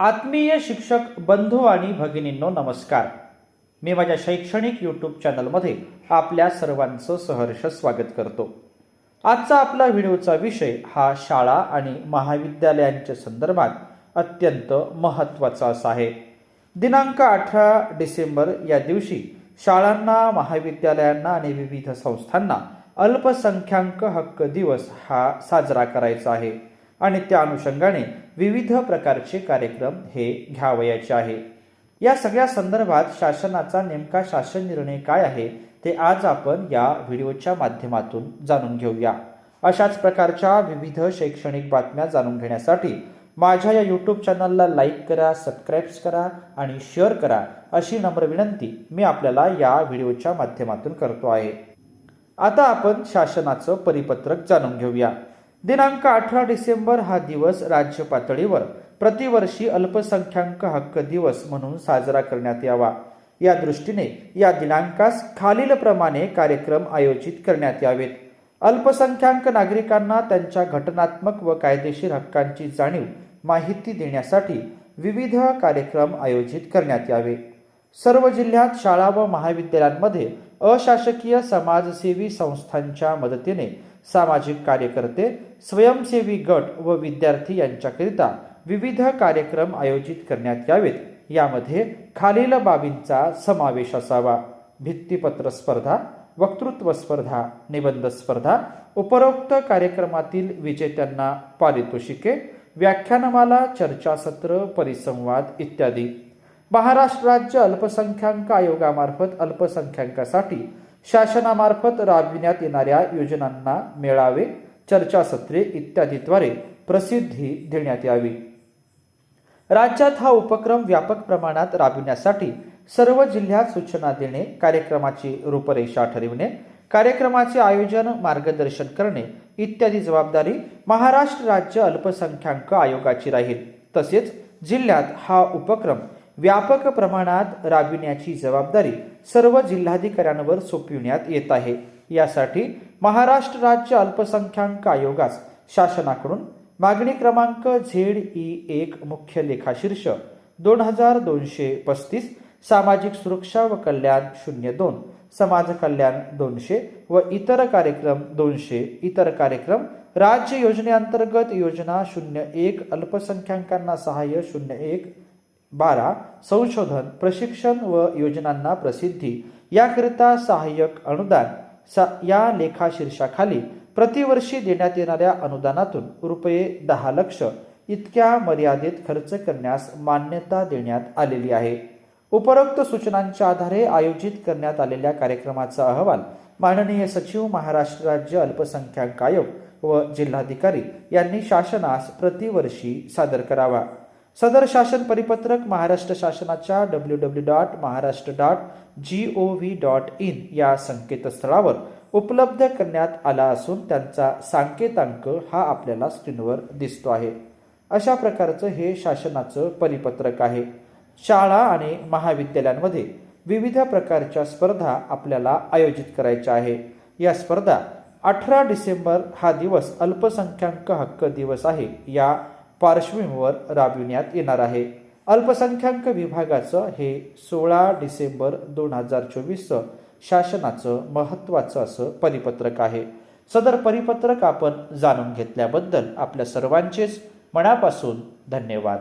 आत्मीय शिक्षक बंधू आणि भगिनींनो नमस्कार. मी माझ्या शैक्षणिक यूट्यूब चॅनलमध्ये आपल्या सर्वांचं सहर्ष स्वागत करतो. आजचा आपला व्हिडिओचा विषय हा शाळा आणि महाविद्यालयांच्या संदर्भात अत्यंत महत्त्वाचा असा आहे. दिनांक अठरा डिसेंबर या दिवशी शाळांना महाविद्यालयांना आणि विविध संस्थांना अल्पसंख्याक हक्क दिवस हा साजरा करायचा आहे. आणि त्या अनुषंगाने विविध प्रकारचे कार्यक्रम हे घ्यावयाचे आहे. या सगळ्या संदर्भात शासनाचा नेमका शासन निर्णय काय आहे ते आज आपण या व्हिडिओच्या माध्यमातून जाणून घेऊया. अशाच प्रकारच्या विविध शैक्षणिक बातम्या जाणून घेण्यासाठी माझ्या या यूट्यूब चॅनलला लाईक करा सबस्क्राईब्स करा आणि शेअर करा अशी नम्र विनंती मी आपल्याला या व्हिडिओच्या माध्यमातून करतो आहे. आता आपण शासनाचं परिपत्रक जाणून घेऊया. दिनांक अठरा डिसेंबर हा दिवस राज्य पातळीवर प्रतिवर्षी अल्पसंख्याक हक्क दिवस म्हणून साजरा करण्यात यावा. या दृष्टीने या दिनांकास खालीलप्रमाणे कार्यक्रम आयोजित करण्यात यावेत. अल्पसंख्याक नागरिकांना त्यांच्या घटनात्मक व कायदेशीर हक्कांची जाणीव माहिती देण्यासाठी विविध कार्यक्रम आयोजित करण्यात यावे. सर्व जिल्ह्यात शाळा व महाविद्यालयांमध्ये अशासकीय समाजसेवी संस्थांच्या मदतीने सामाजिक कार्यकर्ते स्वयंसेवी गट व विद्यार्थी यांच्याकरिता विविध कार्यक्रम आयोजित करण्यात यावेत. यामध्ये खालील बाबींचा समावेश असावा. भित्तीपत्र स्पर्धा वक्तृत्व स्पर्धा निबंध स्पर्धा उपरोक्त कार्यक्रमातील विजेत्यांना पारितोषिके व्याख्यानमाला चर्चासत्र परिसंवाद इत्यादी. महाराष्ट्र राज्य अल्पसंख्याक आयोगामार्फत अल्पसंख्याकासाठी शासनामार्फत राबविण्यात येणाऱ्या योजनांना मेळावे चर्चासत्रे इत्यादीद्वारे प्रसिद्धी देण्यात यावी. राज्यात हा उपक्रम व्यापक प्रमाणात राबविण्यासाठी सर्व जिल्ह्यात सूचना देणे कार्यक्रमाची रूपरेषा ठरविणे कार्यक्रमाचे आयोजन मार्गदर्शन करणे इत्यादी जबाबदारी महाराष्ट्र राज्य अल्पसंख्याक आयोगाची राहील. तसेच जिल्ह्यात हा उपक्रम व्यापक प्रमाणात राबविण्याची जबाबदारी सर्व जिल्हाधिकाऱ्यांवर सोपविण्यात येत आहे. यासाठी महाराष्ट्र राज्य अल्पसंख्याक आयोगास शासनाकडून मागणी क्रमांक झेड ई एक मुख्य लेखाशीर्ष दोन हजार दोनशे पस्तीस सामाजिक सुरक्षा व कल्याण शून्य दोन समाज कल्याण दोनशे व इतर कार्यक्रम दोनशे इतर कार्यक्रम राज्य योजनेअंतर्गत योजना शून्य एक अल्पसंख्याकांना सहाय्य शून्य एक बारा संशोधन प्रशिक्षण व योजनांना प्रसिद्धी. याकरिता सहाय्यक अनुदान. सा या लेखाशीर्षाखाली प्रतिवर्षी देण्यात येणाऱ्या अनुदानातून रुपये दहा लक्ष इतक्या मर्यादित खर्च करण्यास मान्यता देण्यात आलेली आहे. उपरोक्त सूचनांच्या आधारे आयोजित करण्यात आलेल्या कार्यक्रमाचा अहवाल माननीय सचिव महाराष्ट्र राज्य अल्पसंख्याक आयोग व जिल्हाधिकारी यांनी शासनास प्रतिवर्षी सादर करावा. सदर शासन परिपत्रक महाराष्ट्र शासनाच्या W W dot Maharashtra dot G O V dot in या संकेतस्थळावर उपलब्ध करण्यात आला असून त्यांचा सांकेतांक हा आपल्याला स्क्रीनवर दिसतो आहे. अशा प्रकारचं हे शासनाचं परिपत्रक आहे. शाळा आणि महाविद्यालयांमध्ये विविध प्रकारच्या स्पर्धा आपल्याला आयोजित करायच्या आहे. या स्पर्धा अठरा डिसेंबर हा दिवस अल्पसंख्याक हक्क दिवस आहे. या पार्श्वभूमीवर राबविण्यात येणार आहे. अल्पसंख्याक विभागाचं हे सोळा डिसेंबर दोन हजार चोवीसचं शासनाचं महत्त्वाचं असं परिपत्रक आहे. सदर परिपत्रक आपण जाणून घेतल्याबद्दल आपल्या सर्वांचेच मनापासून धन्यवाद.